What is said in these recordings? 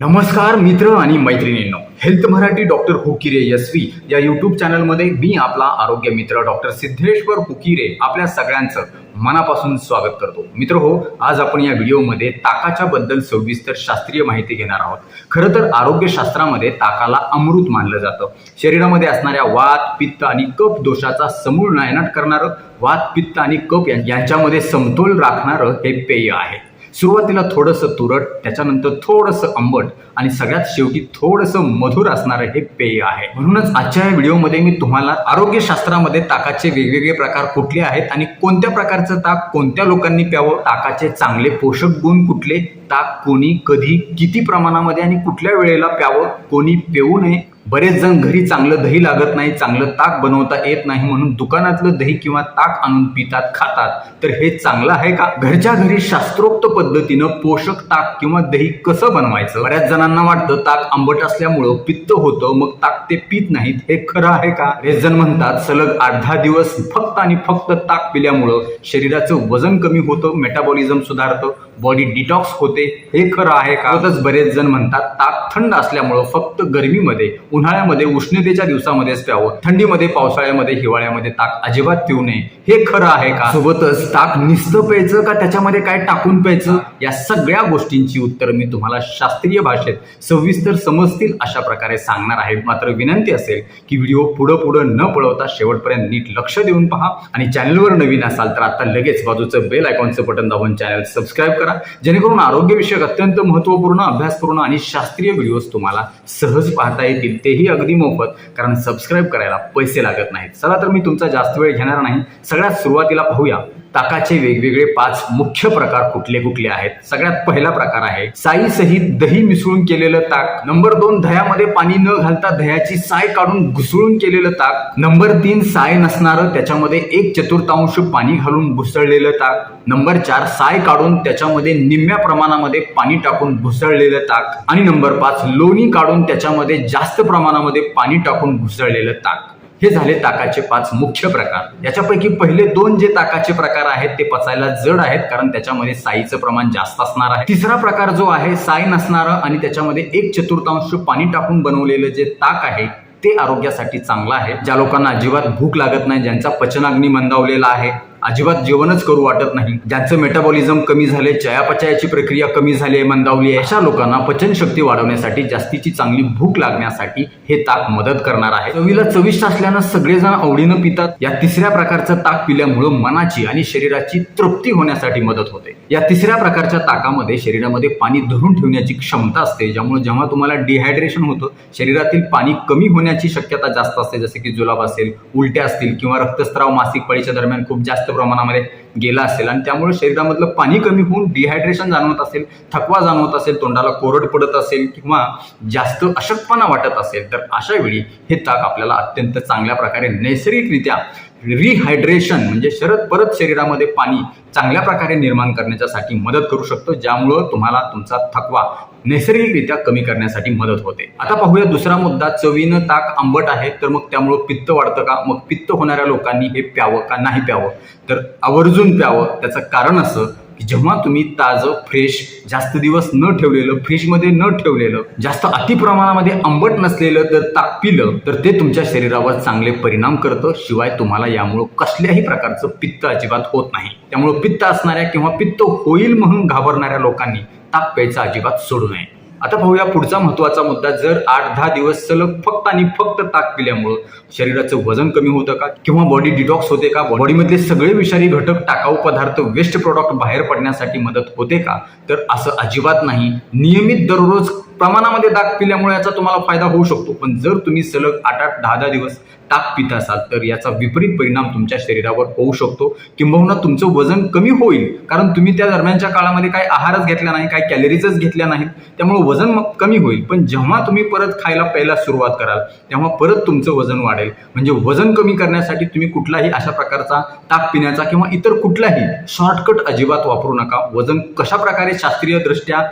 नमस्कार मित्र आणि मैत्रिणींनो. हेल्थ मराठी डॉक्टर हुकिरे यशवी या यूट्यूब चॅनलमध्ये मी आपला आरोग्य मित्र डॉक्टर सिद्धेश्वर हुकिरे आपल्या सगळ्यांचं मनापासून स्वागत करतो. मित्र हो आज आपण या व्हिडिओमध्ये ताकाच्या बद्दल सविस्तर शास्त्रीय माहिती घेणार आहोत. खरं तर आरोग्यशास्त्रामध्ये ताकाला अमृत मानलं जातं. शरीरामध्ये असणाऱ्या वात पित्त आणि कप दोषाचा समूळ नायनाट करणारं वात पित्त आणि कप यांच्यामध्ये समतोल राखणारं हे पेय आहे. सुरुवातीला थोडंसं तुरट त्याच्यानंतर थोडंसं आंबट आणि सगळ्यात शेवटी थोडंसं मधुर असणारं हे पेय आहे. म्हणूनच आजच्या या व्हिडिओमध्ये मी तुम्हाला आरोग्यशास्त्रामध्ये ताकाचे वेगवेगळे प्रकार कुठले आहेत आणि कोणत्या प्रकारचं ताक कोणत्या लोकांनी प्यावं ताकाचे चांगले पोषक गुण कुठले ताक कोणी कधी किती प्रमाणामध्ये आणि कुठल्या वेळेला प्यावं कोणी पिऊ नये बरेच जण घरी चांगलं दही लागत नाही चांगलं ताक बनवता येत नाही म्हणून दुकानातलं दही किंवा ताक आणून पितात खातात. तर हे चांगलं आहे का? घरच्या घरी शास्त्रोक्त पद्धतीनं पोषक ताक किंवा दही कसं बनवायचं? बऱ्याच जणांना वाटतं ताक आंबट असल्यामुळं पित्त होतं मग ताक ते पित नाहीत. हे खरं आहे का? बरेच जण म्हणतात सलग आठ दहा दिवस फक्त आणि फक्त ताक पिल्यामुळं शरीराचं वजन कमी होतं मेटाबॉलिझम सुधारतं. बॉडी डिटॉक्स होते हे खरं आहे का? तसंच बरेच जण म्हणतात ताक थंड असल्यामुळं फक्त गरमीमध्ये उन्हाळ्यामध्ये उष्णतेच्या दिवसामध्येच प्यावं. थंडीमध्ये पावसाळ्यामध्ये हिवाळ्यामध्ये ताक अजिबात पिऊ नये. हे खरं आहे का? सोबतच ताक निस्तं प्यायचं का त्याच्यामध्ये काय टाकून प्यायचं? या सगळ्या गोष्टींची उत्तर मी तुम्हाला शास्त्रीय भाषेत सविस्तर समजतील अशा प्रकारे सांगणार आहे. मात्र विनंती असेल की व्हिडिओ पुढं पुढं न पळवता शेवटपर्यंत नीट लक्ष देऊन पहा आणि चॅनलवर नवीन असाल तर आता लगेच बाजूचं बेल आयकॉनचं बटन दाबून चॅनल सबस्क्राईब करा. जेणेकरून आरोग्यविषयक अत्यंत महत्त्वपूर्ण अभ्यासपूर्ण आणि शास्त्रीय व्हिडिओज तुम्हाला सहज पाहता येतील. तेही अगदी मोफत कारण सबस्क्राईब करायला पैसे लागत नाहीत. चला तर मी तुमचा जास्त वेळ घेणार नाही. सगळ्यात सुरुवातीला पाहूया. ताकाचे वेगवेगळे पाच मुख्य प्रकार कुठले कुठले आहेत? सगळ्यात पहिला प्रकार आहे साई सहित दही मिसळून केलेलं ताक. नंबर दोन दह्यामध्ये पाणी न घालता दह्याची साय काढून घुसळून केलेलं ताक. नंबर तीन साय नसणारं त्याच्यामध्ये एक चतुर्थांश पाणी घालून घुसळलेलं ताक. नंबर चार साय काढून त्याच्यामध्ये निम्म्या प्रमाणामध्ये पाणी टाकून घुसळलेलं ताक. आणि नंबर पाच लोणी काढून त्याच्यामध्ये जास्त प्रमाणामध्ये पाणी टाकून घुसळलेलं ताक. हे झाले ताकाचे पाच मुख्य प्रकार. याच्यापैकी पहिले दोन जे ताकाचे प्रकार आहेत ते पचायला जड आहेत कारण त्याच्यामध्ये साईचं प्रमाण जास्त असणार आहे. तिसरा प्रकार जो आहे साई नसणारं आणि त्याच्यामध्ये एक चतुर्थांश पाणी टाकून बनवलेलं जे ताक आहे ते आरोग्यासाठी चांगलं आहे. ज्या लोकांना अजिबात भूक लागत नाही ज्यांचा पचनाग्नी मंदावलेला आहे अजिबात जेवणच करू वाटत नाही. ज्यांचं मेटाबॉलिझम कमी झाले चयापचयाची प्रक्रिया कमी झाली आहे मंदावली आहे अशा लोकांना पचनशक्ती वाढवण्यासाठी जास्तीची चांगली भूक लागण्यासाठी हे ताक मदत करणार आहे. चवीला चविष्ट असल्यानं सगळेजण आवडीनं पितात. या तिसऱ्या प्रकारचं ताक पिल्यामुळं मनाची आणि शरीराची तृप्ती होण्यासाठी मदत होते. या तिसऱ्या प्रकारच्या ताकामध्ये शरीरामध्ये पाणी धरून ठेवण्याची क्षमता असते ज्यामुळे जेव्हा तुम्हाला डिहायड्रेशन होतं शरीरातील पाणी कमी होण्याची शक्यता जास्त असते. जसे की जुलाब असेल उलट्या असतील किंवा रक्तस्त्राव मासिक पाळीच्या दरम्यान खूप जास्त प्रमाणामध्ये गेला असेल आणि त्यामुळे शरीरामधलं पाणी कमी होऊन डिहायड्रेशन जाणवत असेल थकवा जाणवत असेल तोंडाला कोरड पडत असेल किंवा जास्त अशक्तपणा वाटत असेल तर अशा वेळी हे ताक आपल्याला अत्यंत चांगल्या प्रकारे नैसर्गिकरित्या रिहायड्रेशन म्हणजे शरद परत शरीरामध्ये पाणी चांगल्या प्रकारे निर्माण करण्याच्यासाठी मदत करू शकतो ज्यामुळं तुम्हाला तुमचा थकवा नैसर्गिकरित्या कमी करण्यासाठी मदत होते. आता पाहूया दुसरा मुद्दा. चवीनं ताक आंबट आहे तर मग त्यामुळं पित्त वाढतं का? मग पित्त होणाऱ्या लोकांनी हे प्यावं का नाही प्यावं? तर आवर्जून प्यावं. त्याचं कारण असं की जेव्हा तुम्ही ताजं फ्रेश जास्त दिवस न ठेवलेलं फ्रीजमध्ये न ठेवलेलं जास्त अति प्रमाणामध्ये आंबट नसलेलं जर ताक पिलं तर ते तुमच्या शरीरावर चांगले परिणाम करतं. शिवाय तुम्हाला यामुळं कसल्याही प्रकारचं पित्त अजिबात होत नाही. त्यामुळं पित्त असणाऱ्या किंवा पित्त होईल म्हणून घाबरणाऱ्या लोकांनी ताक प्यायचं अजिबात सोडू नये. आता पाहूया पुढचा महत्त्वाचा मुद्दा. जर आठ दहा दिवस सलग फक्त आणि फक्त ताक पिल्यामुळं शरीराचं वजन कमी होतं का? किंवा बॉडी डिटॉक्स होते का? बॉडीमधले सगळे विषारी घटक टाकाऊ पदार्थ वेस्ट प्रोडक्ट बाहेर पडण्यासाठी मदत होते का? तर असं अजिबात नाही. नियमित दररोज प्रमाणामध्ये ताक पिल्यामुळे याचा तुम्हाला फायदा होऊ शकतो. पण जर तुम्ही सलग आठ आठ दहा दहा दिवस ताक पित असाल तर याचा विपरीत परिणाम तुमच्या शरीरावर होऊ शकतो. किंबहुना तुमचं वजन कमी होईल. कारण तुम्ही त्या दरम्यानच्या काळामध्ये काही आहारच घेतला नाही काही कॅलरीजच घेतल्या नाहीत. त्यामुळे वजन मग कमी होईल. पण जेव्हा तुम्ही परत खायला पहिला सुरुवात कराल तेव्हा परत तुमचं वजन वाढेल. म्हणजे वजन कमी करण्यासाठी तुम्ही कुठलाही अशा प्रकारचा ताक पिण्याचा किंवा इतर कुठलाही शॉर्टकट अजिबात वापरू नका. वजन कशा प्रकारे शास्त्रीयदृष्ट्या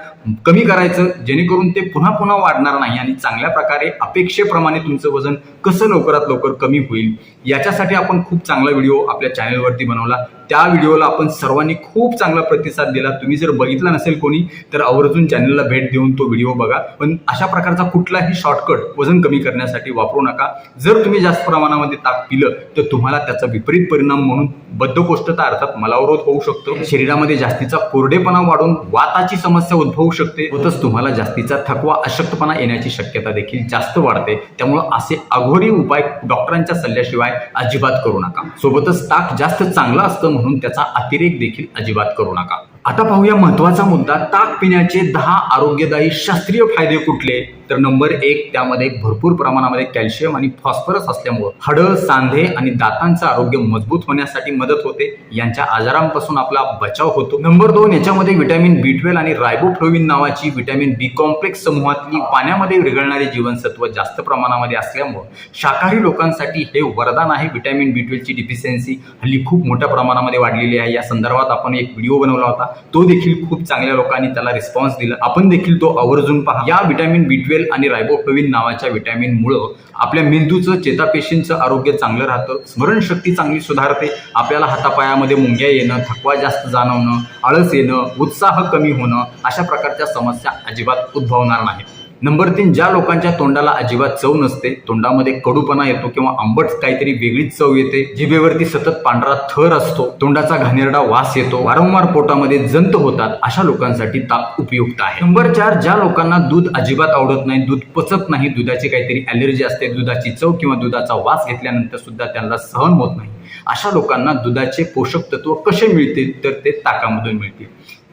कमी करायचं जेणेकरून ते पुन्हा पुन्हा वाढणार नाही आणि चांगल्या प्रकारे अपेक्षेप्रमाणे तुमचं वजन कसं लवकरात लवकर कमी होईल याच्यासाठी आपण खूप चांगला व्हिडिओ आपल्या चॅनलवरती बनवला. त्या व्हिडिओला आपण सर्वांनी खूप चांगला प्रतिसाद दिला. तुम्ही जर बघितला नसेल कोणी तर आवर्जून चॅनलला भेट देऊन तो व्हिडिओ बघा. पण अशा प्रकारचा कुठलाही शॉर्टकट वजन कमी करण्यासाठी वापरू नका. जर तुम्ही जास्त प्रमाणामध्ये ताक पिलं तर तुम्हाला त्याचा विपरीत परिणाम म्हणून बद्धकोष्ठता अर्थात मलावरोध होऊ शकतो. शरीरामध्ये जास्तीचा कोरडेपणा वाढून वाताची समस्या उद्भवू शकते. होतच तुम्हाला जास्तीचा थकवा अशक्तपणा येण्याची शक्यता देखील जास्त वाढते. त्यामुळं असे अघोरी उपाय डॉक्टरांच्या सल्ल्याशिवाय अजिबात करू नका. सोबतच ताक जास्त चांगलं असतं म्हणून त्याचा अतिरेक देखील अजिबात करू नका. आता पाहूया महत्त्वाचा मुद्दा ताक पिण्याचे दहा आरोग्यदायी शास्त्रीय फायदे कुठले? तर नंबर एक त्यामध्ये भरपूर प्रमाणामध्ये कॅल्शियम आणि फॉस्फरस असल्यामुळं हाडं सांधे आणि दातांचं आरोग्य मजबूत होण्यासाठी मदत होते. यांच्या आजारांपासून आपला बचाव होतो. नंबर दोन याच्यामध्ये व्हिटॅमिन बी ट्वेल्व आणि रायबोफ्लोविन नावाची विटॅमिन बी कॉम्प्लेक्स समूहातली पाण्यामध्ये विरघळणारी जीवनसत्व जास्त प्रमाणामध्ये असल्यामुळं शाकाहारी लोकांसाठी हे वरदान आहे. व्हिटॅमिन बी ट्वेल्वची डिफिशियन्सी हल्ली खूप मोठ्या प्रमाणामध्ये वाढलेली आहे. या संदर्भात आपण एक व्हिडिओ बनवला होता. तो देखील खूप चांगल्या लोकांनी त्याला रिस्पॉन्स दिला. आपण देखील तो आवर्जून पहा. या विटॅमिन बी ट्वेल्व आणि रायबोफ्लोविन नावाच्या व्हिटॅमिनमुळं आपल्या मेंदूचं चेतापेशींचं आरोग्य चांगलं राहतं. स्मरणशक्ती चांगली सुधारते. आपल्याला हातापायामध्ये मुंग्या येणं थकवा जास्त जाणवणं आळस येणं उत्साह कमी होणं अशा प्रकारच्या समस्या अजिबात उद्भवणार नाहीत. नंबर तीन ज्या लोकांच्या तोंडाला अजिबात चव नसते तोंडामध्ये कडूपणा येतो किंवा आंबट काहीतरी वेगळीच चव येते जिभेवरती सतत पांढरा थर असतो तोंडाचा घाणेरडा वास येतो वारंवार पोटामध्ये जंत होतात अशा लोकांसाठी ताक उपयुक्त आहे. नंबर चार ज्या लोकांना दूध अजिबात आवडत नाही दूध पचत नाही दुधाची काहीतरी ॲलर्जी असते दुधाची चव किंवा दुधाचा वास घेतल्यानंतर सुद्धा त्यांना सहन होत नाही अशा लोकांना दुधाचे पोषक तत्व कसे मिळतील तर ते ताकामधून मिळतील.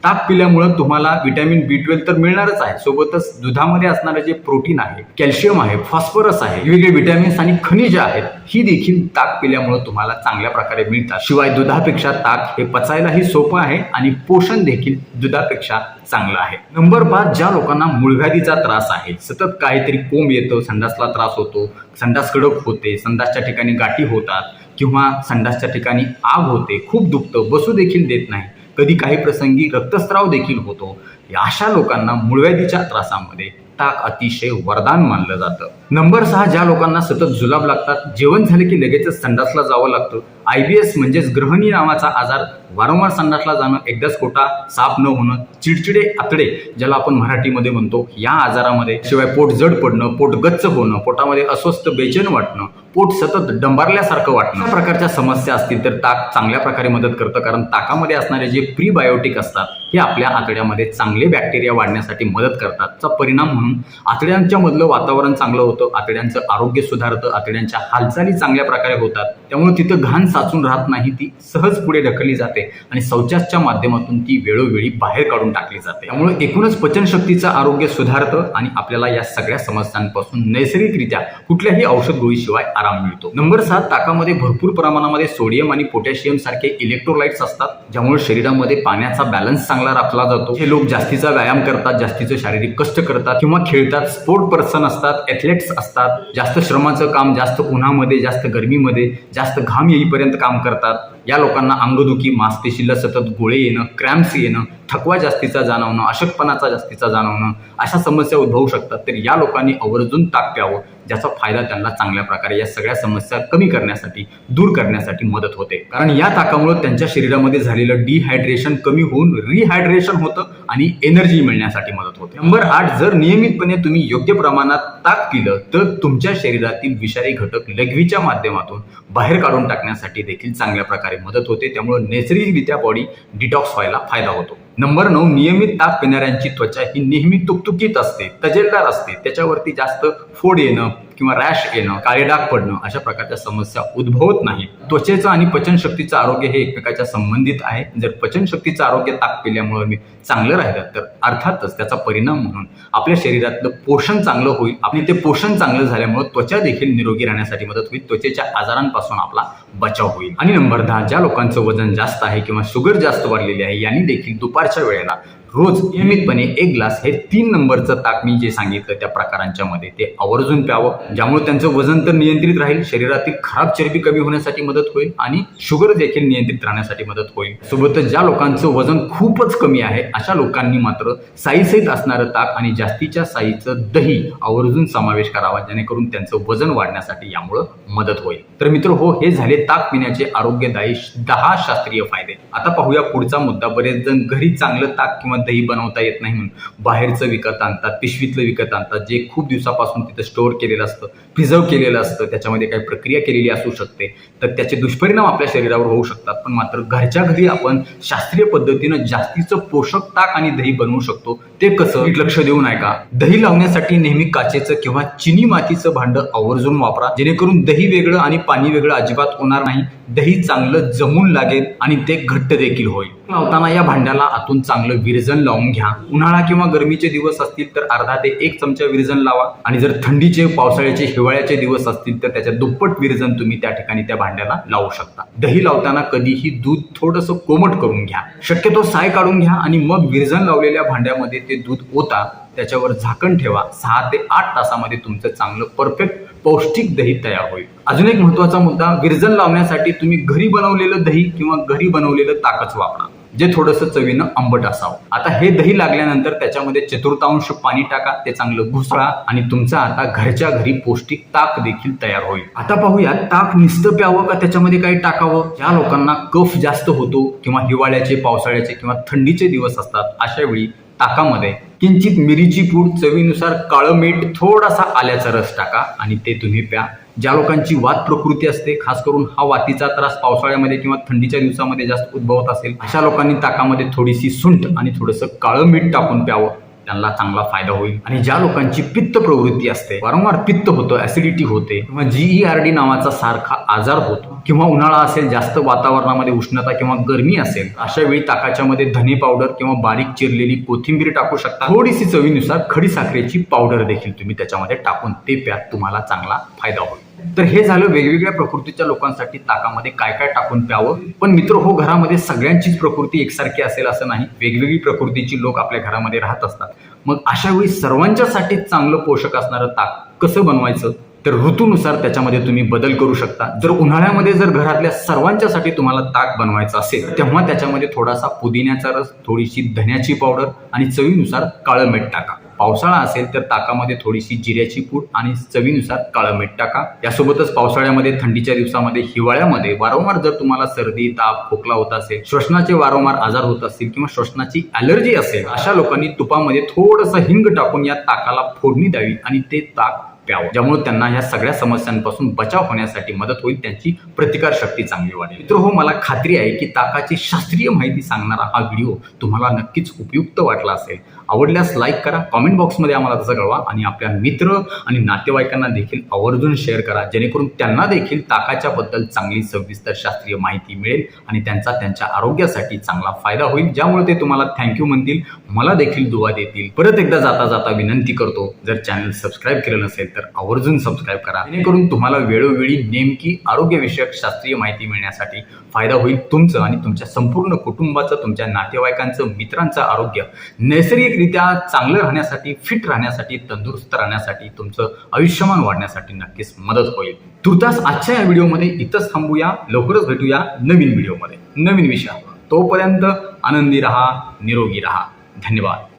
ताक पिल्यामुळं तुम्हाला व्हिटॅमिन बी ट्वेल्व तर मिळणारच आहे. सोबतच दुधामध्ये असणारे जे प्रोटीन आहे कॅल्शियम आहे फॉस्फरस आहे वेगवेगळे व्हिटॅमिन्स आणि खनिज आहेत ही देखील ताक पिल्यामुळं तुम्हाला चांगल्या प्रकारे मिळतात. शिवाय दुधापेक्षा ताक हे पचायलाही सोपं आहे आणि पोषण देखील दुधापेक्षा चांगलं आहे. नंबर पाच ज्या लोकांना मूळव्याधीचा त्रास आहे सतत काहीतरी कोंब येतो संडासला त्रास होतो संडास कडक होते संडासच्या ठिकाणी गाठी होतात किंवा संडासच्या ठिकाणी आग होते खूप दुखतं बसू देखील देत नाही. कधी काही प्रसंगी रक्तस्राव देखील होतो. या अशा लोकांना मूळव्याधीच्या त्रासामध्ये ताक अतिशय वरदान मानलं जातं. नंबर सहा ज्या लोकांना सतत जुलाब लागतात जेवण झाले की लगेचच संडासला जावं लागतं. आय बी एस म्हणजेच ग्रहणी नावाचा आजार वारंवार संडासला जाणं एकदाच कोटा साफ न होणं चिडचिडे आतडे ज्याला आपण मराठीमध्ये म्हणतो या आजारामध्ये शिवाय पोट जड पडणं पोट गच्च होणं पोटामध्ये अस्वस्थ बेचैन वाटणं पोट सतत डंबारल्यासारखं वाटणं. अशा प्रकारच्या समस्या असतील तर ताक चांगल्या प्रकारे मदत करतं कारण ताकामध्ये असणारे जे प्रीबायोटिक असतात हे आपल्या आतड्यामध्ये चांगले बॅक्टेरिया वाढण्यासाठी मदत करतात. चा परिणाम म्हणून आतड्यांच्या मधलं वातावरण चांगलं होतं आतड्यांचं आरोग्य सुधारतं आतड्यांच्या हालचाली चांगल्या प्रकारे होतात. त्यामुळे तिथं घाण साचून राहत नाही ती सहज पुढे ढकलली जाते आणि शौचाच्या माध्यमातून ती वेळोवेळी बाहेर काढून टाकली जाते. त्यामुळे एकूणच पचनशक्तीचं आरोग्य सुधारतं आणि आपल्याला या सगळ्या समस्यांपासून नैसर्गिकरित्या कुठल्याही औषध गोळीशिवाय आराम मिळतो. नंबर सात ताकामध्ये भरपूर प्रमाणामध्ये सोडियम आणि पोटॅशियम सारखे इलेक्ट्रोलाइट्स असतात ज्यामुळे शरीरामध्ये पाण्याचा बॅलन्स चांगला राखला जातो. हे लोक जास्तीचा व्यायाम करतात जास्तीचं शारीरिक कष्ट करतात किंवा खेळतात स्पोर्ट पर्सन असतात ॲथलेट्स असतात. जास्त श्रमाचं काम जास्त उन्हामध्ये जास्त गरमीमध्ये जास्त घाम येईपर्यंत काम करतात. या लोकांना अंगदुखी मांसपेशीला सतत गोळे येणं क्रॅम्प्स येणं थकवा जास्तीचा जाणवणं अशक्तपणाचा जास्तीचा जाणवणं अशा समस्या उद्भवू शकतात. तर या लोकांनी आवर्जून ताक प्यावं. ज्याचा फायदा त्यांना चांगल्या प्रकारे या सगळ्या समस्या कमी करण्यासाठी दूर करण्यासाठी मदत होते. कारण या ताकामुळे त्यांच्या शरीरामध्ये झालेलं डिहायड्रेशन कमी होऊन रिहायड्रेशन होतं आणि एनर्जी मिळण्यासाठी मदत होते. नंबर आठ जर नियमितपणे तुम्ही योग्य प्रमाणात ताक पिलं तर तुमच्या शरीरातील विषारी घटक लघवीच्या माध्यमातून बाहेर काढून टाकण्यासाठी देखील चांगल्या प्रकारे मदत होते. त्यामुळे नैसर्गिकरित्या बॉडी डिटॉक्स व्हायला फायदा होतो. नंबर नऊ नियमित ताप पिणाऱ्यांची त्वचा ही नेहमी तुकतुकीत असते तजेलदार असते. त्याच्यावरती जास्त फोड येणं किंवा रॅश येणं काळे डाग पडणं अशा प्रकारच्या समस्या उद्भवत नाही. त्वचेचं आणि पचनशक्तीचं आरोग्य हे एकमेकाच्या संबंधित आहे. जर पचनशक्तीचं आरोग्य ताक पिल्यामुळे मी चांगलं राहिलं तर अर्थातच त्याचा परिणाम म्हणून आपल्या शरीरातलं पोषण चांगलं होईल आणि ते पोषण चांगलं झाल्यामुळे त्वचा देखील निरोगी राहण्यासाठी मदत होईल. त्वचेच्या आजारांपासून आपला बचाव होईल. आणि नंबर दहा ज्या लोकांचं वजन जास्त आहे किंवा शुगर जास्त वाढलेली आहे यांनी देखील दुपारच्या वेळेला रोज नियमितपणे एक ग्लास हे तीन नंबरचं ताक मी जे सांगितलं त्या प्रकारांच्या मध्ये ते आवर्जून प्यावं. ज्यामुळे त्यांचं वजन तर नियंत्रित राहील शरीरातील खराब चरबी कमी होण्यासाठी मदत होईल आणि शुगर देखील नियंत्रित राहण्यासाठी मदत होईल. सोबतच ज्या लोकांचं वजन खूपच कमी आहे अशा लोकांनी मात्र साईसहित असणारं ताक आणि जास्तीच्या साईचं दही आवर्जून समावेश करावा जेणेकरून त्यांचं वजन वाढण्यासाठी यामुळं मदत होईल. तर मित्र हो हे झाले ताक पिण्याचे आरोग्यदायी दहा शास्त्रीय फायदे. आता पाहूया पुढचा मुद्दा. बरेच जण घरी चांगलं ताक किंवा दही बनवता येत नाही म्हणून. बाहेरचं विकत आणतात पिशवीतलं विकत आणतात जे खूप दिवसापासून तिथं स्टोअर केलेलं असतं प्रिझर्व केलेलं असतं त्याच्यामध्ये काही प्रक्रिया केलेली असू शकते तर त्याचे दुष्परिणाम आपल्या शरीरावर होऊ शकतात. पण मात्र घरच्या घरी आपण शास्त्रीय पद्धतीनं जास्तीचं पोषक ताक आणि दही बनवू शकतो. ते कसं? लक्ष देऊ नये का दही लावण्यासाठी नेहमी काचेचं किंवा चिनी मातीचं भांड आवर्जून वापरा. जेणेकरून दही वेगळं आणि पाणी वेगळं अजिबात होणार नाही. दही चांगलं जमून लागेल आणि ते घट्ट देखील होईल. लावताना या भांड्याला आतून चांगलं विरजन लावून घ्या. उन्हाळा किंवा गरमीचे दिवस असतील तर अर्धा ते एक चमचा विरजन लावा. आणि जर थंडीचे पावसाळ्याचे हिवाळ्याचे दिवस असतील तर त्याच्या दुप्पट विरजन तुम्ही त्या ठिकाणी त्या भांड्याला लावू शकता. दही लावताना कधीही दूध थोडंसं कोमट करून घ्या. शक्यतो साय काढून घ्या आणि मग विरजन लावलेल्या भांड्यामध्ये ते दूध ओता त्याच्यावर झाकण ठेवा. सहा ते आठ तासामध्ये तुमचं चांगलं परफेक्ट पौष्टिक दही तयार होईल. अजून एक महत्त्वाचा मुद्दा विरजन लावण्यासाठी तुम्ही घरी बनवलेलं दही किंवा घरी बनवलेलं ताकच वापरा. जे थोडंसं चवीनं आंबट असावं. आता हे दही लागल्यानंतर त्याच्यामध्ये चतुर्थांश पाणी टाका ते चांगलं घुसळा आणि तुमचा आता घरच्या घरी पौष्टिक ताक देखील तयार होईल. आता पाहूया ताक निस्त प्यावं का त्याच्यामध्ये काही टाकावं? ज्या लोकांना कफ जास्त होतो किंवा हिवाळ्याचे पावसाळ्याचे किंवा थंडीचे दिवस असतात अशा वेळी ताकामध्ये किंचित मिरीची पूड चवीनुसार काळं मीठ थोडासा आल्याचा रस टाका आणि ते तुम्ही प्या. ज्या लोकांची वात प्रकृती असते खास करून हा वातीचा त्रास पावसाळ्यामध्ये किंवा थंडीच्या दिवसामध्ये जास्त उद्भवत असेल अशा लोकांनी ताकामध्ये थोडीशी सुंठ आणि थोडंसं काळं मीठ टाकून प्यावं. त्यांना चांगला फायदा होईल. आणि ज्या लोकांची पित्त प्रवृत्ती असते वारंवार पित्त होतं ऍसिडिटी होते किंवा जीई आर डी नावाचा सारखा आजार होतो किंवा उन्हाळा असेल जास्त वातावरणामध्ये उष्णता किंवा गरमी असेल अशा वेळी ताकाच्या मध्ये धने पावडर किंवा बारीक चिरलेली कोथिंबीर टाकू शकता. थोडीशी चवीनुसार खडी साखरेची पावडर देखील तुम्ही त्याच्यामध्ये टाकून ते प्यात तुम्हाला चांगला फायदा होईल. तर हे झालं वेगवेगळ्या प्रकृतीच्या लोकांसाठी ताकामध्ये काय काय टाकून प्यावं? पण मित्र हो घरामध्ये सगळ्यांचीच प्रकृती एकसारखी असेल असं नाही. वेगवेगळी प्रकृतीची लोक आपल्या घरामध्ये राहत असतात. मग अशा वेळी सर्वांच्यासाठी चांगलं पोषक असणारं ताक कसं बनवायचं? तर ऋतूनुसार त्याच्यामध्ये तुम्ही बदल करू शकता. जर उन्हाळ्यामध्ये जर घरातल्या सर्वांच्यासाठी तुम्हाला ताक बनवायचं असेल तेव्हा त्याच्यामध्ये थोडासा पुदिन्याचा रस थोडीशी धन्याची पावडर आणि चवीनुसार काळं मीठ टाका. पावसाळा असेल तर ताकामध्ये थोडीशी जिऱ्याची पूड आणि चवीनुसार काळं मीठ टाका. यासोबतच पावसाळ्यामध्ये थंडीच्या दिवसामध्ये हिवाळ्यामध्ये वारंवार जर तुम्हाला सर्दी ताप खोकला होत असेल श्वसनाचे वारंवार आजार होत असतील किंवा श्वसनाची अलर्जी असेल अशा लोकांनी तुपामध्ये थोडंसं हिंग टाकून या ताकाला फोडणी द्यावी आणि ते ताक प्यावं. ज्यामुळे त्यांना ह्या सगळ्या समस्यांपासून बचाव होण्यासाठी मदत होईल त्यांची प्रतिकार शक्ती चांगली वाढेल. मित्र हो मला खात्री आहे की ताकाची शास्त्रीय माहिती सांगणारा हा व्हिडिओ तुम्हाला नक्कीच उपयुक्त वाटला असेल. आवडल्यास लाईक करा कॉमेंट बॉक्समध्ये आम्हाला तसं कळवा आणि आपल्या मित्र आणि नातेवाईकांना देखील आवर्जून शेअर करा जेणेकरून त्यांना देखील ताकाच्या बद्दल चांगली सविस्तर शास्त्रीय माहिती मिळेल आणि त्यांचा त्यांच्या आरोग्यासाठी चांगला फायदा होईल. ज्यामुळे ते तुम्हाला थँक्यू म्हणतील मला देखील दुवा देतील. परत एकदा जाता जाता विनंती करतो जर चॅनल सबस्क्राईब केलं नसेल तर आवर्जून सबस्क्राईब करा. जेणेकरून तुम्हाला वेळोवेळी नेमकी आरोग्यविषयक शास्त्रीय माहिती मिळण्यासाठी फायदा होईल तुमचं आणि तुमच्या संपूर्ण कुटुंबाचं तुमच्या नातेवाईकांचं मित्रांचं आरोग्य नैसर्गिकरित्या चांगलं राहण्यासाठी फिट राहण्यासाठी तंदुरुस्त राहण्यासाठी तुमचं आयुष्यमान वाढण्यासाठी नक्कीच मदत होईल. तुर्तास आजच्या या व्हिडिओमध्ये इथंच थांबूया. लवकरच भेटूया नवीन व्हिडिओमध्ये. नवीन विषयावर. तोपर्यंत आनंदी राहा निरोगी राहा. धन्यवाद.